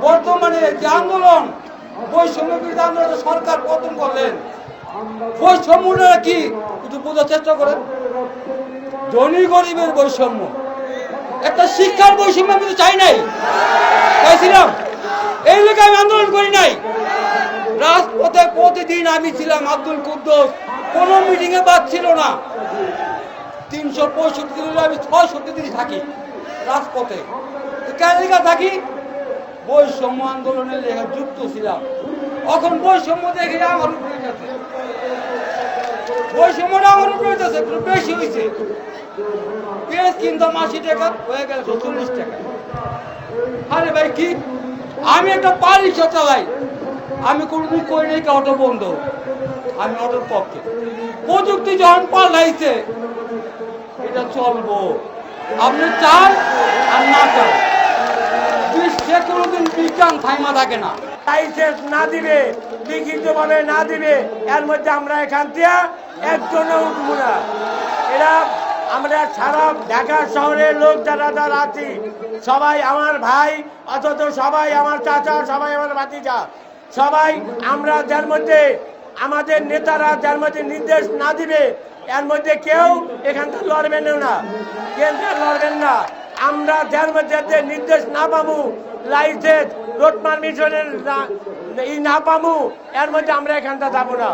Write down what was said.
বর্তমানে যে আন্দোলন, বৈষম্য আন্দোলন সরকার পতন করলেন। বৈষম্যটা কি একটু বোঝার চেষ্টা করেন? ধনী গরিবের বৈষম্য। একটা শিক্ষার বৈষম্য আমি তো চাই নাই। চাইছিলাম। এই লেগে আমি আন্দোলন করি নাই। রাজপথে প্রতিদিন আমি ছিলাম আব্দুল কুদ্দোস। কোনো মিটিংয়ে বাদ ছিল না। তিনশো পঁয়ষট্টি দিন আমি ছয়ষট্টি দিন থাকি রাজপথে। কেন লেখা থাকি? বৈষম্য আন্দোলনের লেখা যুক্ত ছিলাম। এখন বৈষম্য দেখে আমার উপরে গেছে বৈষম্যটা আমার উপরে গেছে একটু বেশি হয়েছে। পেঁয়াজ কিনতাম আশি টাকা, হয়ে গেল চল্লিশ টাকা। আরে ভাই, কি? আমি একটা পারিশা চালাই আমি কোনোদিন করি নাই অটো বন্ধ? আমি অটোর পক্ষে। প্রযুক্তি যখন পাল্টাইছে, এটা চলবো। আপনি চান আর না চান। বিশ্বে কোনোদিন বিজ্ঞান থাইমা থাকে না। লাইসেন্স না দিবে লিখিত ভাবে না দিবে, এর মধ্যে আমরা এখান থেকে একজনও উঠবো না। এরা আমরা সারা ঢাকা শহরের লোক যারা যারা আছি, সবাই আমার ভাই, অথচ সবাই আমার চাচা, সবাই আমার ভাতিজা। সবাই আমরা যার মধ্যে আমাদের নেতারা যার মধ্যে নির্দেশ না দিবে, এর মধ্যে কেউ এখান থেকে লড়বেন না। কেন্দ্রে লড়বেন না। আমরা মধ্যে নির্দেশ না পাবো, লাইসেন্স, রোড পারমিশনের ই না পাবো, এর মধ্যে আমরা এখানটা যাব না।